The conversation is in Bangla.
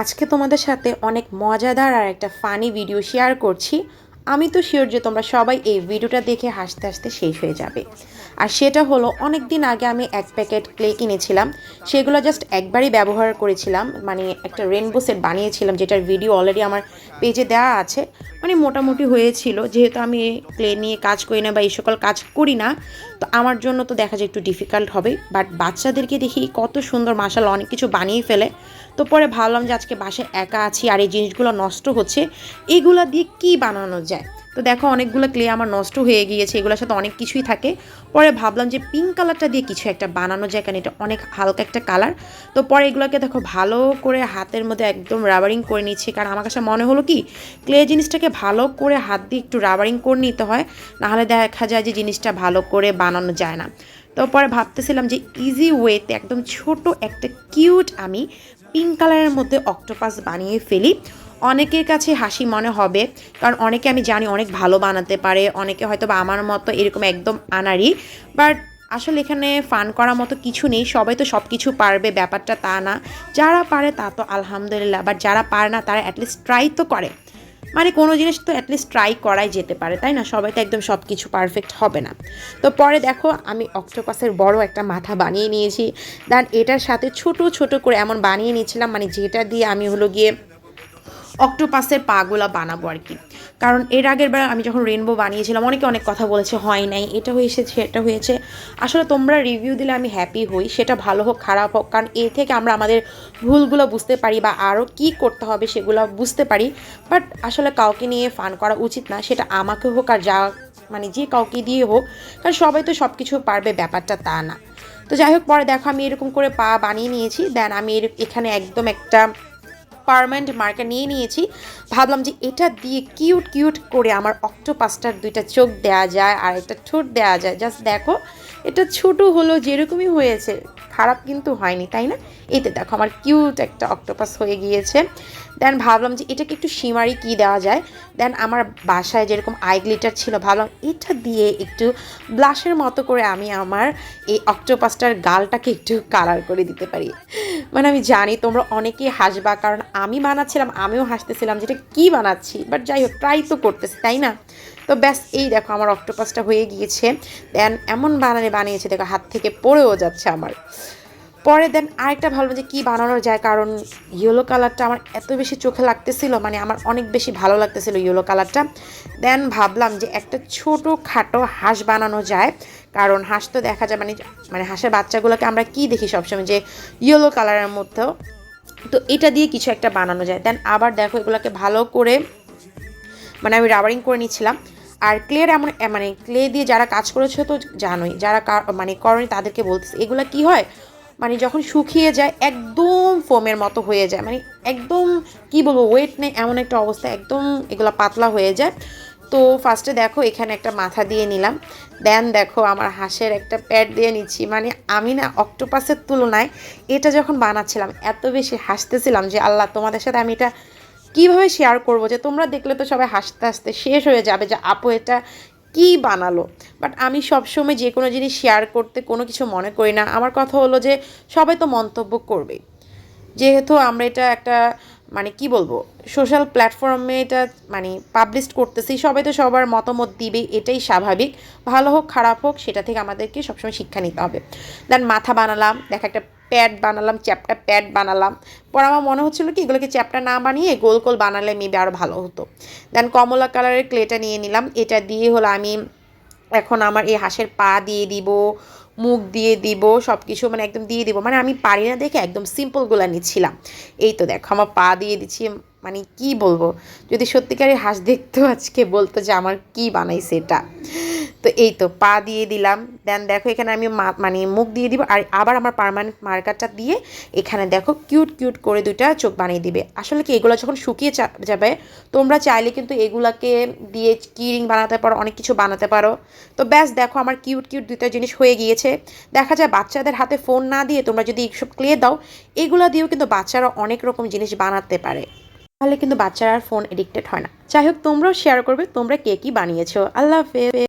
আজকে তোমাদের সাথে অনেক মজাদার আর একটা ফানি ভিডিও শেয়ার করছি। আমি তো শিওর যে তোমরা সবাই এই ভিডিওটা দেখে হাসতে হাসতে শেষ হয়ে যাবে। আর সেটা হলো অনেক দিন আগে আমি এক প্যাকেট ক্লে কিনেছিলাম। সেগুলো জাস্ট একবারই ব্যবহার করেছিলাম। মানে একটা রেনবো সেট বানিয়েছিলাম, যেটার ভিডিও অলরেডি আমার পেজে দেওয়া আছে। মানে মোটামুটি হয়েছিল। যেহেতু আমি ক্লে নিয়ে কাজ করি না বা এই সকল কাজ করি না, তো আমার জন্য তো দেখা যায় একটু ডিফিকাল্ট হবে। বাট বাচ্চাদেরকে দেখি কত সুন্দর মাসাল অনেক কিছু বানিয়ে ফেলে। তো পরে ভাবলাম যে আজকে বাসায় একা আছি আর এই জিনিসগুলো নষ্ট হচ্ছে। এগুলো দিয়ে কি বানানো যায়? তো দেখো অনেকগুলো ক্লে আমার নষ্ট হয়ে গিয়েছে, এগুলোর সাথে অনেক কিছুই থাকে। পরে ভাবলাম যে পিঙ্ক কালারটা দিয়ে কিছু একটা বানানো যায়, কারণ এটা অনেক হালকা একটা কালার তো পরে এগুলোকে দেখো ভালো করে হাতের মধ্যে একদম রাবারিং করে নিচ্ছি, কারণ আমার কাছে মনে হলো কি ক্লে জিনিসটাকে ভালো করে হাত দিয়ে একটু রাবারিং করে নিতে হয়, নাহলে দেখা যায় যে জিনিসটা ভালো করে বানানো যায় না। তো পরে ভাবতেছিলাম যে ইজি ওয়েতে একদম ছোট একটা কিউট আমি পিঙ্ক কালারের মধ্যে অক্টোপাস বানিয়ে ফেলি। অনেকের কাছে হাসি মনে হবে, কারণ অনেকে আমি জানি অনেক ভালো বানাতে পারে, অনেকে হয়তো বা আমার মতো এরকম একদম আনারি, বাট আসলে এখানে ফান করার মতো কিছু নেই, সবাই তো সব কিছু পারবে, ব্যাপারটা তা না। যারা পারে তা তো আলহামদুলিল্লাহ বাট যারা পারে না তারা অ্যাটলিস্ট ট্রাই তো করে। মানে কোনো জিনিস তো অ্যাটলিস্ট ট্রাই করাই যেতে পারে, তাই না? সবাই তো একদম সব কিছু পারফেক্ট হবে না। তো পরে দেখো, আমি অক্টোপাসের বড় একটা মাথা বানিয়ে নিয়েছি দেন এটার সাথে ছোট ছোট করে এমন বানিয়ে নিয়েছিলাম মানে যেটা দিয়ে আমি হলো গিয়ে অক্টোপাসের পাগুলা বানাবো আর কি। কারণ এর আগের বার আমি যখন রেনবো বানিয়েছিলাম, অনেকে অনেক কথা বলেছে, হয় নাই, এটা হয়েছে, সেটা হয়েছে। আসলে তোমরা রিভিউ দিলে আমি হ্যাপি হই, সেটা ভালো হোক, খারাপ হোক, কারণ এ থেকে আমরা আমাদের ভুলগুলো বুঝতে পারি বা আরও কী করতে হবে সেগুলো বুঝতে পারি। বাট আসলে কাউকে নিয়ে ফান করা উচিত না, সেটা আমাকে হোক আর যা মানে যে কাউকে দিয়ে হোক, কারণ সবাই তো সব কিছু পারবে, ব্যাপারটা তা না। তো যাই হোক, পরে দেখো আমি এরকম করে পা বানিয়ে নিয়েছি দেন আমি এখানে একদম একটা পারমানেন্ট মার্কার নিয়ে নিয়েছি। ভাবলাম যে এটা দিয়ে কিউট কিউট করে আমার অক্টোপাসটার দুইটা চোখ দেওয়া যায় আর একটা ঠোঁট দেওয়া যায়। জাস্ট দেখো, এটা ছোট হলো, যেরকমই হয়েছে, খারাপ কিন্তু হয়নি, তাই না? এতে দেখো, আমার কিউট একটা অক্টোপাস হয়ে গিয়েছে। দেন ভাবলাম যে এটাকে একটু সীমারি কী দেওয়া যায়? দেন আমার বাসায় যেরকম আই গ্লিটার ছিল, ভাবলাম এটা দিয়ে একটু ব্লাশের মতো করে আমি আমার এই অক্টোপাসটার গালটাকে একটু কালার করে দিতে পারি। মানে আমি জানি তোমরা অনেকেই হাসবা, কারণ আমি বানাচ্ছিলাম, আমিও হাসতেছিলাম যেটা কি বানাচ্ছি বাট যাই হোক ট্রাই তো করতেছি, তাই না? তো ব্যাস, এই দেখো আমার অক্টোপাসটা হয়ে গিয়েছে। দেন এমন বানানে বানিয়েছে, দেখো হাত থেকে পড়েও যাচ্ছে আমার। পরে দেন আরেকটা ভালো যে কী বানানো যায়, কারণ ইয়েলো কালারটা আমার এত বেশি চোখে লাগতেছিল মানে আমার অনেক বেশি ভালো লাগতেছিল ইয়েলো কালারটা দেন ভাবলাম যে একটা ছোট খাটো হাঁস বানানো যায়, কারণ হাঁস তো দেখা যায় মানে মানে হাঁসের বাচ্চাগুলোকে আমরা কি দেখি সবসময় যে ইয়েলো কালারের মধ্যেও। তো এটা দিয়ে কিছু একটা বানানো যায়। দেন আবার দেখো এগুলোকে ভালো করে মানে আমি রাবারিং করে নিচ্ছিলাম। আর ক্লের এমন মানে ক্লে দিয়ে যারা কাজ করেছে তো জানোই, যারা মানে করেনি তাদেরকে বলতেছে, এগুলো কি হয়? মানে যখন শুকিয়ে যায়, একদম ফোমের মতো হয়ে যায়। মানে একদম, কি বলব ওয়েট নেই, এমন একটা অবস্থা, একদম এগুলো পাতলা হয়ে যায়। তো ফার্স্টে দেখো, এখানে একটা মাথা দিয়ে নিলাম। দেন দেখো, আমার হাঁসের একটা প্যাড দিয়ে নিচ্ছি। মানে আমি না অক্টোপাসের তুলনায় এটা যখন বানাচ্ছিলাম, এত বেশি হাসতেছিলাম যে, আল্লাহ, তোমাদের সাথে আমি এটা কীভাবে শেয়ার করব? যে তোমরা দেখলে তো সবাই হাসতে হাসতে শেষ হয়ে যাবে যে, আপু, এটা কি বানালো? বাট আমি সবসময় যে কোনো জিনিস শেয়ার করতে কোনো কিছু মনে করি না। আমার কথা হলো যে, সবাই তো মন্তব্য করবে। যেহেতু আমরা এটা একটা মানে কি বলব সোশ্যাল প্ল্যাটফর্মে এটা মানে পাবলিশ করতেছি, সবাই তো সবার মতামত দিবে, এটাই স্বাভাবিক। ভালো হোক, খারাপ হোক, সেটা থেকে আমাদেরকে সবসময় শিক্ষা নিতে হবে। দেন মাথা বানালাম, দেখা একটা প্যাড বানালাম চ্যাপটা প্যাড বানালাম। পর আমার মনে হচ্ছিল কি, এগুলোকে চ্যাপটা না বানিয়ে গোল গোল বানালে মেবি আরও ভালো হতো। দেন কমলা কালারের ক্লেটা নিয়ে নিলাম। এটা দিয়ে হলো আমি এখন আমার এই হাঁসের পা দিয়ে দিব, মুখ দিয়ে দিব সব কিছু মানে একদম দিয়ে দিব। মানে আমি পারি না দেখে একদম সিম্পলগুলো নিচ্ছিলাম। এই তো দেখো, আমার পা দিয়ে দিচ্ছি। মানে কি বলব? যদি সত্যিকারের হাঁস দেখতো আজকে, বলতো যে আমার কি বানাইছে এটা। তো এই তো, পা দিয়ে দিলাম। দেন দেখো এখানে আমি মানে মুখ দিয়ে দিব আর আবার আমার পারমানেন্ট মার্কারটা দিয়ে এখানে দেখো কিউট কিউট করে দুইটা চোখ বানিয়ে দিবে। আসলে কি, এগুলো যখন শুকিয়ে যাবে, তোমরা চাইলে কিন্তু এগুলাকে দিয়ে কিরিং বানাতে পারো, অনেক কিছু বানাতে পারো। তো ব্যাস দেখো আমার কিউট কিউট দুইটা জিনিস হয়ে গিয়েছে। দেখা যায় বাচ্চাদের হাতে ফোন না দিয়ে তোমরা যদি এইসব ক্লে দাও, এগুলো দিয়েও কিন্তু বাচ্চারা অনেক রকম জিনিস বানাতে পারে। তাহলে কিন্তু বাচ্চারা আর ফোন এডিক্টেড হয় না। যাই হোক তোমরাও শেয়ার করবে, তোমরা কে কি বানিয়েছো? আল্লাহ হাফেজ।